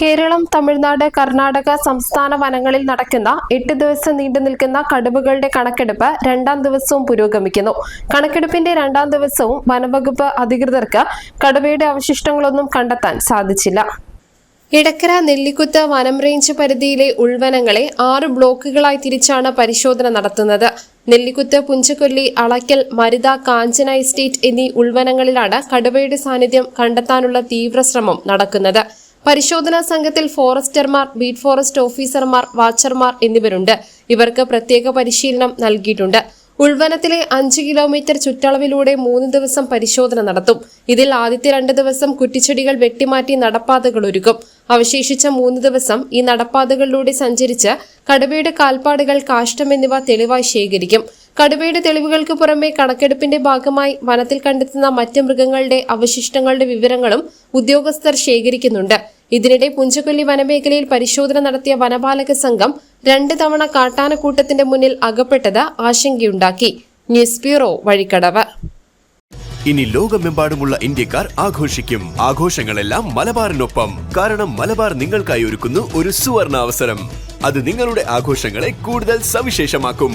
Kerala Tamil Nadu Karnataka സംസ്ഥാന വനങ്ങളിൽ നടക്കുന്ന എട്ട് ദിവസം നീണ്ടു നിൽക്കുന്ന കടുവകളുടെ കണക്കെടുപ്പ് രണ്ടാം ദിവസവും പുരോഗമിക്കുന്നു. കണക്കെടുപ്പിന്റെ രണ്ടാം ദിവസവും വനവകുപ്പ് അധികൃതർക്ക് കടുവയുടെ അവശിഷ്ടങ്ങളൊന്നും കണ്ടെത്താൻ സാധിച്ചില്ല. ഇടക്കര നെല്ലിക്കുത്ത് വനം റേഞ്ച് പരിധിയിലെ ഉൾവനങ്ങളെ ആറ് ബ്ലോക്കുകളായി തിരിച്ചാണ് പരിശോധന നടത്തുന്നത്. നെല്ലിക്കുത്ത് പുഞ്ചക്കൊല്ലി അളക്കൽ മരുത കാഞ്ചന എസ്റ്റേറ്റ് എന്നീ ഉൾവനങ്ങളിലാണ് കടുവയുടെ സാന്നിധ്യം കണ്ടെത്താനുള്ള തീവ്രശ്രമം നടക്കുന്നത്. പരിശോധനാ സംഘത്തിൽ ഫോറസ്റ്റർമാർ ബീറ്റ് ഫോറസ്റ്റ് ഓഫീസർമാർ വാച്ചർമാർ എന്നിവരുണ്ട്. ഇവർക്ക് പ്രത്യേക പരിശീലനം നൽകിയിട്ടുണ്ട്. ഉൾവനത്തിലെ അഞ്ച് കിലോമീറ്റർ ചുറ്റളവിലൂടെ മൂന്ന് ദിവസം പരിശോധന നടത്തും. ഇതിൽ ആദ്യത്തെ രണ്ട് ദിവസം കുറ്റിച്ചെടികൾ വെട്ടിമാറ്റി നടപ്പാതകൾ ഒരുക്കും. അവശേഷിച്ച മൂന്ന് ദിവസം ഈ നടപ്പാതകളിലൂടെ സഞ്ചരിച്ച് കടുവയുടെ കാൽപ്പാടുകൾ കാഷ്ടം എന്നിവ തെളിവായി ശേഖരിക്കും. കടുവയുടെ തെളിവുകൾക്ക് പുറമെ കണക്കെടുപ്പിന്റെ ഭാഗമായി വനത്തിൽ കണ്ടെത്തുന്ന മറ്റ് മൃഗങ്ങളുടെ അവശിഷ്ടങ്ങളുടെ വിവരങ്ങളും ഉദ്യോഗസ്ഥർ ശേഖരിക്കുന്നുണ്ട്. ഇതിനിടെ പുഞ്ചക്കൊല്ലി വനമേഖലയിൽ പരിശോധന നടത്തിയ വനപാലക സംഘം രണ്ട് തവണ കാട്ടാനക്കൂട്ടത്തിന്റെ മുന്നിൽ അകപ്പെട്ടത് ആശങ്കയുണ്ടാക്കി. News bureau Vazhikkadavu. ഇനി ലോകമെമ്പാടുമുള്ള ഇന്ത്യക്കാർ ആഘോഷിക്കും. ആഘോഷങ്ങളെല്ലാം മലബാറിനൊപ്പം. കാരണം മലബാർ നിങ്ങൾക്കായി ഒരുക്കുന്നു ഒരു സുവർണ അവസരം അത് നിങ്ങളുടെ ആഘോഷങ്ങളെ കൂടുതൽ സവിശേഷമാക്കും.